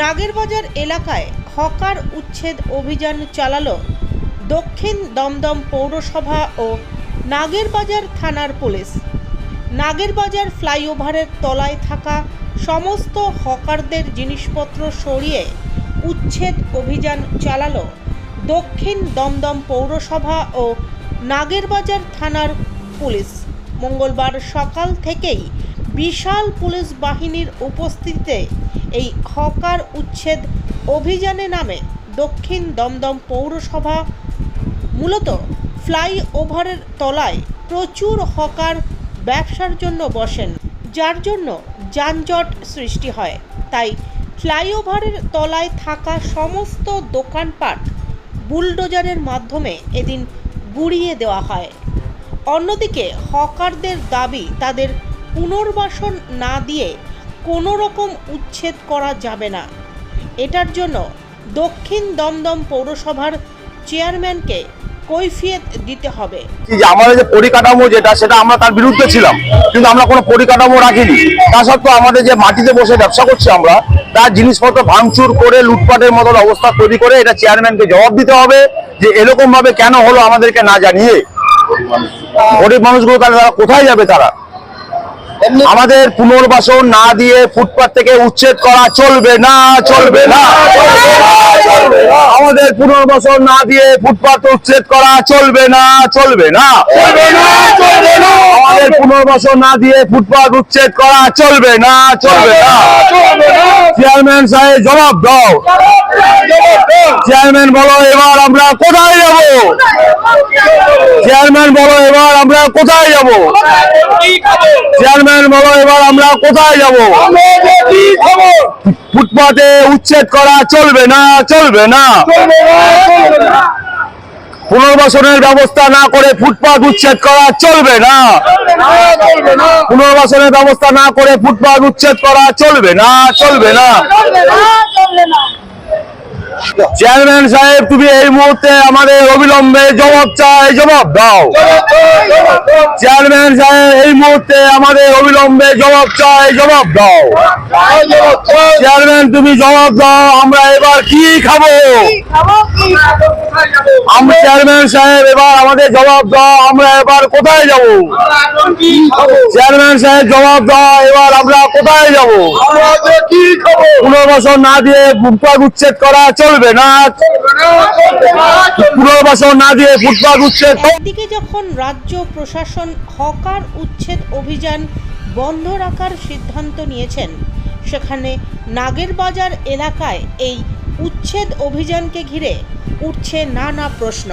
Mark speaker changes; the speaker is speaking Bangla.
Speaker 1: নাগেরবাজার এলাকায় হকার উচ্ছেদ অভিযান চালালো দক্ষিণ দমদম পৌরসভা ও নাগেরবাজার থানার পুলিশ। নাগেরবাজার ফ্লাইওভারের তলায় থাকা সমস্ত হকারদের জিনিসপত্র সরিয়ে উচ্ছেদ অভিযান চালালো দক্ষিণ দমদম পৌরসভা ও নাগেরবাজার থানার পুলিশ। মঙ্গলবার সকাল থেকেই বিশাল পুলিশ বাহিনীর উপস্থিতিতে এই হকার উচ্ছেদ অভিযানে নামে দক্ষিণ দমদম পৌরসভা। মূলত ফ্লাইওভারের তলায় প্রচুর হকার ব্যবসার জন্য বসেন, যার জন্য যানজট সৃষ্টি হয়। তাই ফ্লাইওভারের তলায় থাকা সমস্ত দোকানপাট বুলডোজারের মাধ্যমে এদিন গুড়িয়ে দেওয়া হয়। অন্যদিকে হকারদের দাবি, তাদের পুনর্বাসন না দিয়ে কোনো রকম উচ্ছেদ করা যাবে না। এটার জন্য দক্ষিণ দমদম পৌরসভার চেয়ারম্যানকে কৈফিয়ত দিতে হবে।
Speaker 2: যে আমাদের যে পরিকাঠামো যেটা, সেটা আমরা তার বিরুদ্ধে ছিলাম, কিন্তু আমরা কোনো পরিকাঠামো রাখিনি। তা সত্ত্বেও আমাদের যে মাটিতে বসে ব্যবসা করছি আমরা, তার জিনিসপত্র ভাঙচুর করে, লুটপাটের মতন অবস্থা তৈরি করে এটা চেয়ারম্যানকে জবাব দিতে হবে যে এরকম ভাবে কেন হলো আমাদেরকে না জানিয়ে? গরিব মানুষগুলো তাহলে তারা কোথায় যাবে তারা? আমাদের পুনর্বাসন না দিয়ে ফুটপাত থেকে উচ্ছেদ করা চলবে না চলবে না। আমাদের পুনর্বাসন না দিয়ে ফুটপাত উচ্ছেদ করা চলবে না চলবে না। আমাদের পুনর্বাসন না দিয়ে ফুটপাত উচ্ছেদ করা চলবে না চলবে না। চেয়ারম্যান সাহেব জবাব দাও। চেয়ারম্যান বলো এবার আমরা কোথায় যাব? চেয়ারম্যান বলো এবার আমরা কোথায় যাব? চেয়ারম্যান বলো এবার আমরা কোথায় যাব? ফুটপাতে উচ্ছেদ করা চলবে না চলবে না। পুনর্বাসনের ব্যবস্থা না করে ফুটপাত উচ্ছেদ করা চলবে না। পুনর্বাসনের ব্যবস্থা না করে ফুটপাত উচ্ছেদ করা চলবে না চলবে না। চেয়ারম্যান সাহেব, তুমি এই মুহূর্তে আমাদের অবিলম্বে জবাব চাই, জবাব দাও। চেয়ারম্যান সাহেব, এই মুহূর্তে আমাদের অবিলম্বে জবাব চাই, জবাব দাও। চেয়ারম্যান তুমি জবাব দাও, আমরা এবার কি খাব? আমরা চেয়ারম্যান সাহেব, এবার আমাদের জবাব দাও, আমরা এবার কোথায় যাব? চেয়ারম্যান সাহেব, জবাব দাও, এবার আমরা কোথায় যাব? না দিয়ে ফুটপাত উচ্ছেদ করা চলবে না? পুনর্বাসন না দিয়ে ফুটপাত উচ্ছেদ।
Speaker 1: একদিকে যখন রাজ্য প্রশাসন হকার উচ্ছেদ অভিযান বন্ধ রাখার সিদ্ধান্ত নিয়েছেন, সেখানে নাগেরবাজার এলাকায় এই উচ্ছেদ অভিযানকে ঘিরে উঠছে নানা প্রশ্ন।